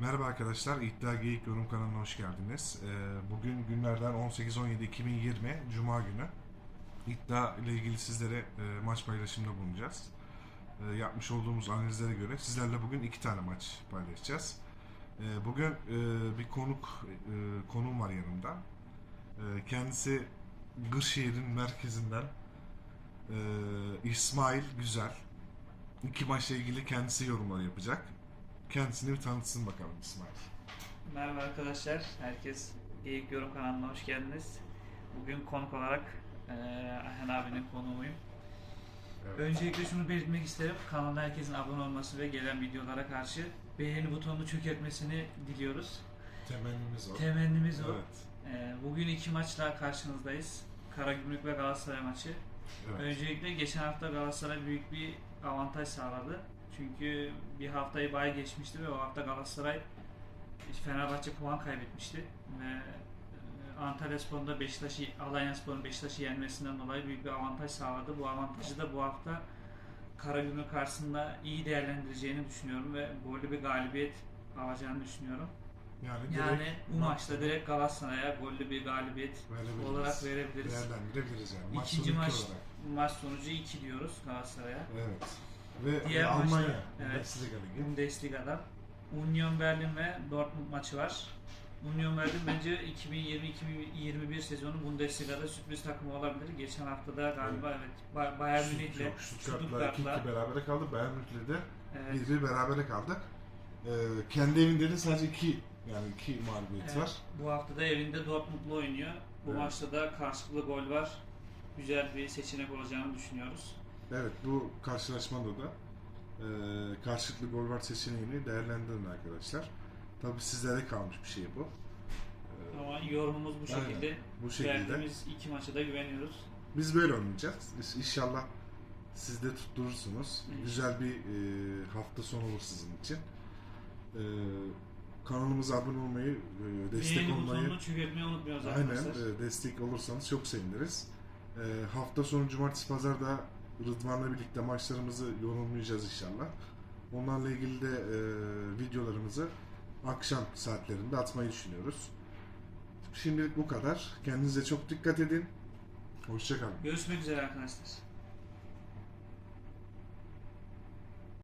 Merhaba arkadaşlar, İddia Geyik Yorum kanalına hoş geldiniz. Ee, Bugün günlerden 18-17-2020 Cuma günü. İddia ile ilgili sizlere e, maç paylaşımında bulunacağız. E, Yapmış olduğumuz analizlere göre sizlerle bugün iki tane maç paylaşacağız. E, Bugün e, bir konuk, e, konuğum var yanımda. Kendisi Gırşehir'in merkezinden İsmail Güzel. İki maçla ilgili kendisi yorumlar yapacak. Kendisini bir tanıtsın bakalım İsmail. Merhaba arkadaşlar, herkes Geyik Yorum kanalına hoş geldiniz. Bugün konuk olarak eee Ayhan abinin konuğuyum. Öncelikle şunu belirtmek isterim, kanalda herkesin abone olması ve gelen videolara karşı beğeni butonunu çökertmesini diliyoruz. Temennimiz o. Temennimiz o. Evet. Eee, bugün iki maçla karşınızdayız. Karagümrük ve Galatasaray maçı. evet. Öncelikle geçen hafta Galatasaray büyük bir avantaj sağladı. Çünkü bir haftayı bay geçmişti ve o hafta Galatasaray Fenerbahçe puan kaybetmişti ve e, Antalya Spor'un Beşiktaş'ı, Alanya Spor'un Beşiktaş'ı yenmesinden dolayı büyük bir avantaj sağladı. Bu avantajı da bu hafta Karagümrük karşısında iyi değerlendireceğini düşünüyorum ve gollü bir galibiyet alacağını düşünüyorum. Yani, direkt Yani bu ma- maçta direkt Galatasaray'a gollü bir galibiyet verebiliriz. olarak verebiliriz. Değerlendirebiliriz yani. Maç İkinci maç olarak. maç sonucu 2 diyoruz Galatasaray'a. Evet. Ve Diğer Almanya. maçta- evet. Bundesliga Ligi. Bundesliga'da Union Berlin ve Dortmund maçı var. Union Berlin bence 2020-2021 sezonu Bundesliga'da sürpriz takımı olabilir. Geçen hafta da galiba evet, Ba- Bayern Münih'le Stuttgart'la 2-2 berabere kaldı. Bayern Münih'le de evet, 1-1 berabere kaldı. Ee, kendi evinde de sadece 2 yani 2 mağlubiyet evet, var. bu hafta da evinde Dortmund'la oynuyor. Bu Evet. maçta da karşılıklı gol var. Güzel bir seçenek olacağını düşünüyoruz. Evet bu karşılaşmada da e, karşılıklı gol var seçeneğini değerlendirin arkadaşlar. Tabii sizlere kalmış bir şey bu. E, Ama yorumumuz bu Aynen, şekilde. bu şekilde. Verdiğimiz iki maça da güveniyoruz. Biz böyle oynayacağız. İnşallah siz de tutturursunuz. Güzel bir e, hafta sonu olur sizin için. E, kanalımıza abone olmayı, e, destek Beğeni olmayı, butonunu çökertmeyi unutmuyoruz aynen arkadaşlar. e, destek olursanız çok seviniriz. E, hafta sonu cumartesi pazar da Rıdvan'la birlikte maçlarımızı yorumlayacağız inşallah. Onlarla ilgili de e, videolarımızı akşam saatlerinde atmayı düşünüyoruz. Şimdilik bu kadar. Kendinize çok dikkat edin. Hoşçakalın. Görüşmek üzere arkadaşlar.